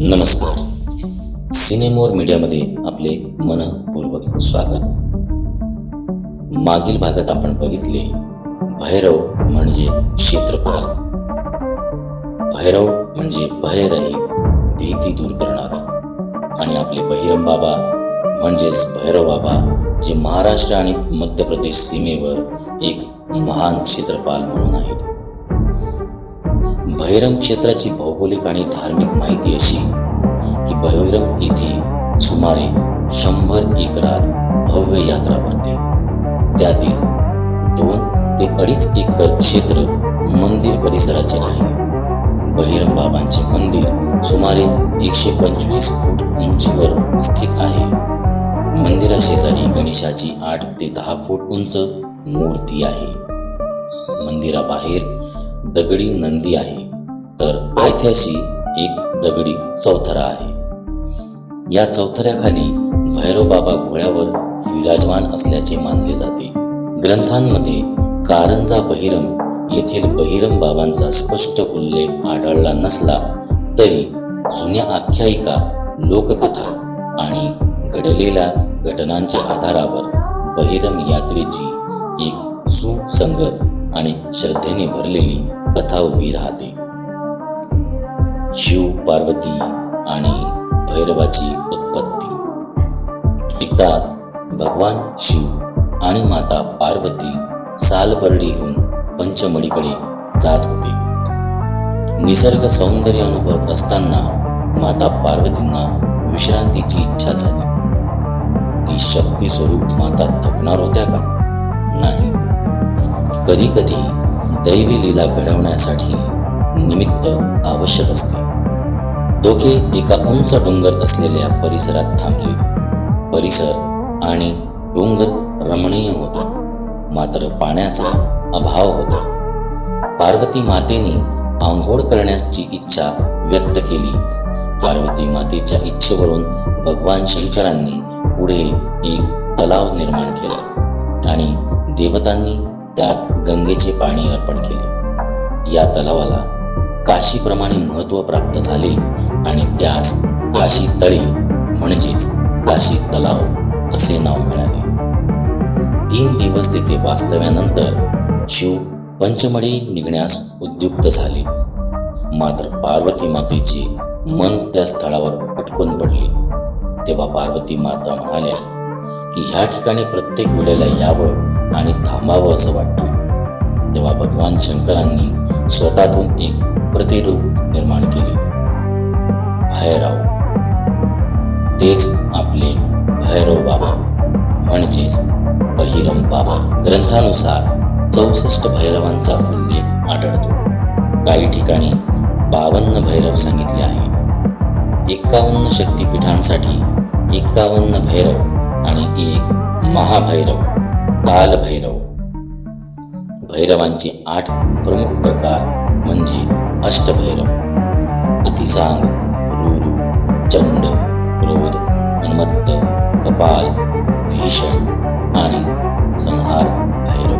नमस्कार. सिनेमोर मीडियामध्ये आपले मनपूर्वक स्वागत. मागील भागात आपण बघितले भैरव म्हणजे क्षेत्रपाल भैरव म्हणजे भयरहित भीती दूर करणारा. आणि आपले बहिरम बाबा म्हणजेच भैरव बाबा जे महाराष्ट्र आणि मध्य प्रदेश सीमेवर एक महान क्षेत्रपाल म्हणून आहेत. भैरम क्षेत्राची भौगोलिक आणि धार्मिक माहिती अशी की भैरम येथे सुमारे शंभर एकरात भव्य यात्रा भरते त्यातील दोन ते अडीच एकर क्षेत्र मंदिर परिसराचे आहे. बहिरम बाबांचे मंदिर सुमारे एकशे पंचवीस फूट उंचीवर स्थित आहे. मंदिराशेजारी गणेशाची आठ ते दहा फूट उंच मूर्ती आहे. मंदिराबाहेर दगडी नंदी आहे. तर पायथ्याशी एक दगडी चौथरा आहे. या चौथऱ्याखाली भैरवबाबा घोड्यावर विराजमान असल्याचे मानले जाते. ग्रंथांमध्ये कारंजा बहिरम येथील बहिरम बाबांचा स्पष्ट उल्लेख आढळला नसला तरी जुन्या आख्यायिका लोककथा आणि घडलेल्या घटनांच्या आधारावर बहिरम यात्रेची एक सुसंगत आणि श्रद्धेने भरलेली कथा उभी राहते. शिव पार्वती आणि भैरवाची उत्पत्ती. एकदा भगवान शिव आणि माता पार्वती सालबर्डीहून पंचमढीकडे जात होते. निसर्ग सौंदर्य अनुभवत असताना माता पार्वतींना विश्रांतीची इच्छा झाली. ती शक्ती स्वरूप माता थकणार होत्या का? नाही. कधी कधी दैवी लीला घडवण्यासाठी निमित्त आवश्यक असते. दोघे एका उंच डोंगर असलेल्या परिसरात थांबले. परिसर आणि डोंगर रमणीय होता. मात्र पाण्याचा अभाव होता. पार्वती मातेने आंघोळ करण्याची इच्छा व्यक्त केली. पार्वती मातेच्या इच्छेवरून भगवान शंकरांनी पुढे एक तलाव निर्माण केला आणि देवतांनी त्यात गंगेचे पाणी अर्पण केले. या तलावाला काशीप्रमाणे महत्त्व प्राप्त झाले आणि त्यास काशी तळे म्हणजेच काशी तलाव असे नाव मिळाले. तीन दिवस तिथे वास्तव्यानंतर शिव पंचमढी निघण्यास उद्युक्त झाले. मात्र पार्वती मातेचे मन त्या स्थळावर उटकून पडले. तेव्हा पार्वती माता म्हणाल्या की ह्या ठिकाणी प्रत्येक वेळेला यावं आणि थांबावं असं वाटतं. तेव्हा भगवान शंकरांनी स्वतःतून एक प्रतिरूप निर्माण केले. भैरव। तेच आपले भैरव बाबा म्हणजेच बहिरम बाबा. ग्रंथानुसार चौसष्ट भैरवांचा उल्लेख आढळतो. काही ठिकाणी बावन्न भैरव सांगितले आहेत. एक्कावन्न शक्तिपीठांसाठी एक्कावन्न भैरव आणि एक महाभैरव कालभैरव. भैरवांचे आठ प्रमुख प्रकार म्हणजे अष्टभैरव अतिसांग चंड क्रोध उन्मत्त कपाल भीषण आणि संहार भैरव.